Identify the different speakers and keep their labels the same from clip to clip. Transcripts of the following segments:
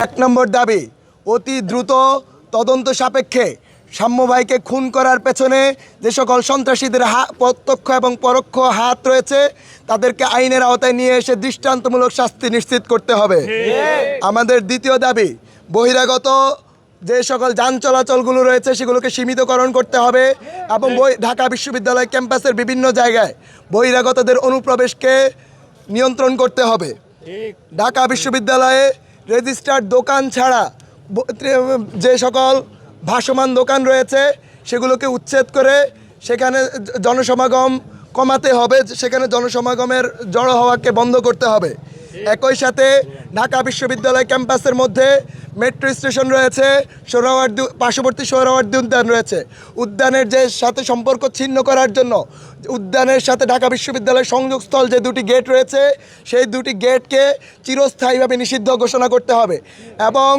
Speaker 1: এক নম্বর দাবি অতি দ্রুত তদন্ত সাপেক্ষে সাম্য ভাইকে খুন করার পেছনে যে সকল সন্ত্রাসীদের হা- প্রত্যক্ষ এবং পরোক্ষ হাত রয়েছে তাদেরকে আইনের আওতায় নিয়ে এসে দৃষ্টান্তমূলক শাস্তি নিশ্চিত করতে হবে। আমাদের দ্বিতীয় দাবি বহিরাগত যে সকল যান চলাচলগুলো রয়েছে সেগুলোকে সীমিতকরণ করতে হবে এবং বই- ঢাকা বিশ্ববিদ্যালয় ক্যাম্পাসের বিভিন্ন জায়গায় বহিরাগতদের অনুপ্রবেশকে নিয়ন্ত্রণ করতে হবে। ঢাকা বিশ্ববিদ্যালয়ে রেজিস্টার্ড দোকান ছাড়া যে সকল ভাসমান দোকান রয়েছে, সেগুলোকে উচ্ছেদ করে সেখানে জনসমাগম কমাতে হবে, সেখানে জনসমাগমের জড়ো হওয়াকে বন্ধ করতে হবে। একই সাথে ঢাকা বিশ্ববিদ্যালয় ক্যাম্পাসের মধ্যে মেট্রো স্টেশন রয়েছে, সোহরাওয়ার্দী পার্শ্ববর্তী সোহরাওয়ার্দী উদ্যান রয়েছে। উদ্যানের যে সাথে সম্পর্ক ছিন্ন করার জন্য, উদ্যানের সাথে ঢাকা বিশ্ববিদ্যালয়ের সংযোগস্থল যে দুটি গেট রয়েছে, সেই দুটি গেটকে চিরস্থায়ীভাবে নিষিদ্ধ ঘোষণা করতে হবে। এবং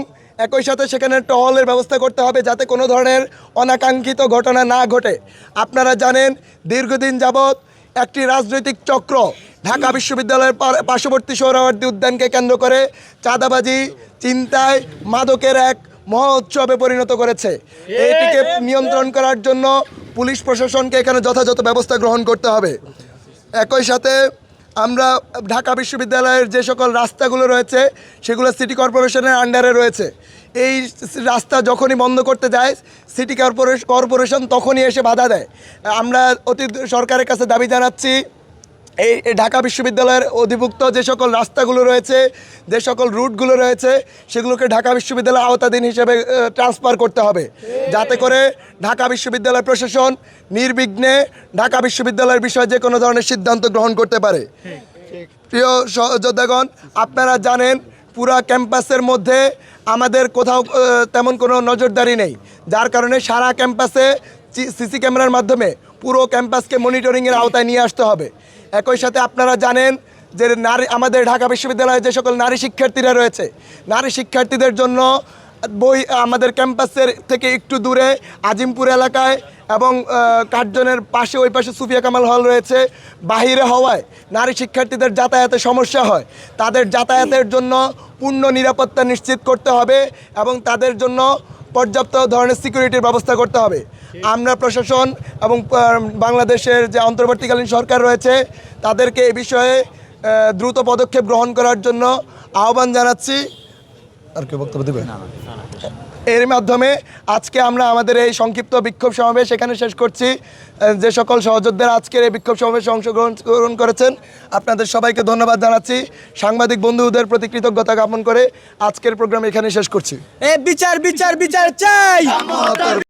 Speaker 1: একই সাথে সেখানে টহলের ব্যবস্থা করতে হবে যাতে কোনো ধরনের অনাকাঙ্ক্ষিত ঘটনা না ঘটে। আপনারা জানেন, দীর্ঘদিন যাবৎ একটি রাজনৈতিক চক্র ঢাকা বিশ্ববিদ্যালয়ের পার্শ্ববর্তী সৌরাবর্তী উদ্যানকে কেন্দ্র করে চাঁদাবাজি, চিন্তায় মাদকের এক মহোৎসবে পরিণত করেছে। এটিকে নিয়ন্ত্রণ করার জন্য পুলিশ প্রশাসনকে এখানে যথাযথ ব্যবস্থা গ্রহণ করতে হবে। একই সাথে আমরা ঢাকা বিশ্ববিদ্যালয়ের যে সকল রাস্তাগুলো রয়েছে, সেগুলো সিটি কর্পোরেশনের আন্ডারে রয়েছে। এই রাস্তা যখনই বন্ধ করতে যায়, সিটি কর্পোরেশন কর্পোরেশন তখনই এসে বাধা দেয়। আমরা অতি সরকারের কাছে দাবি জানাচ্ছি এই ঢাকা বিশ্ববিদ্যালয়ের অধিভুক্ত যে সকল রাস্তাগুলো রয়েছে, যে সকল রুটগুলো রয়েছে, সেগুলোকে ঢাকা বিশ্ববিদ্যালয়ের আওতাধীন হিসেবে ট্রান্সফার করতে হবে। যাতে করে ঢাকা বিশ্ববিদ্যালয় প্রশাসন নির্বিঘ্নে ঢাকা বিশ্ববিদ্যালয়ের বিষয়ে যে কোনো ধরনের সিদ্ধান্ত গ্রহণ করতে পারে। প্রিয় সহযোদ্ধাগণ আপনারা জানেন, পুরা ক্যাম্পাসের মধ্যে আমাদের কোথাও তেমন কোনো নজরদারি নেই। যার কারণে সারা ক্যাম্পাসে সিসি ক্যামেরার মাধ্যমে পুরো ক্যাম্পাসকে মনিটরিংয়ের আওতায় নিয়ে আসতে হবে। একই সাথে আপনারা জানেন যে নারী আমাদের ঢাকা বিশ্ববিদ্যালয়ে যে সকল নারী শিক্ষার্থীরা রয়েছে নারী শিক্ষার্থীদের জন্য বই আমাদের ক্যাম্পাসের থেকে একটু দূরে আজিমপুর এলাকায় এবং আহ, কার্জনের পাশে ওই পাশে সুফিয়া কামাল হল রয়েছে। বাহিরে হওয়ায় নারী শিক্ষার্থীদের যাতায়াতে সমস্যা হয়। তাদের যাতায়াতের জন্য পূর্ণ নিরাপত্তা নিশ্চিত করতে হবে এবং তাদের জন্য পর্যাপ্ত ধরনের সিকিউরিটির ব্যবস্থা করতে হবে। আমরা প্রশাসন এবং বাংলাদেশের যে অন্তর্বর্তীকালীন সরকার রয়েছে তাদেরকে এ বিষয়ে দ্রুত পদক্ষেপ গ্রহণ করার জন্য আহ্বান জানাচ্ছি। আর কেউ বক্তব্য দেবে? এর মাধ্যমে আজকে আমরা আমাদের এই সংক্ষিপ্ত বিক্ষোভ সমাবেশ এখানে শেষ করছি। যে সকল সহযোদ্ধারা আজকের এই বিক্ষোভ সমাবেশে অংশগ্রহণ গ্রহণ করেছেন আপনাদের সবাইকে ধন্যবাদ জানাচ্ছি। সাংবাদিক বন্ধুদের প্রতি কৃতজ্ঞতা জ্ঞাপন করে আজকের প্রোগ্রাম এখানে শেষ করছি।
Speaker 2: এ বিচার বিচার বিচার চাই!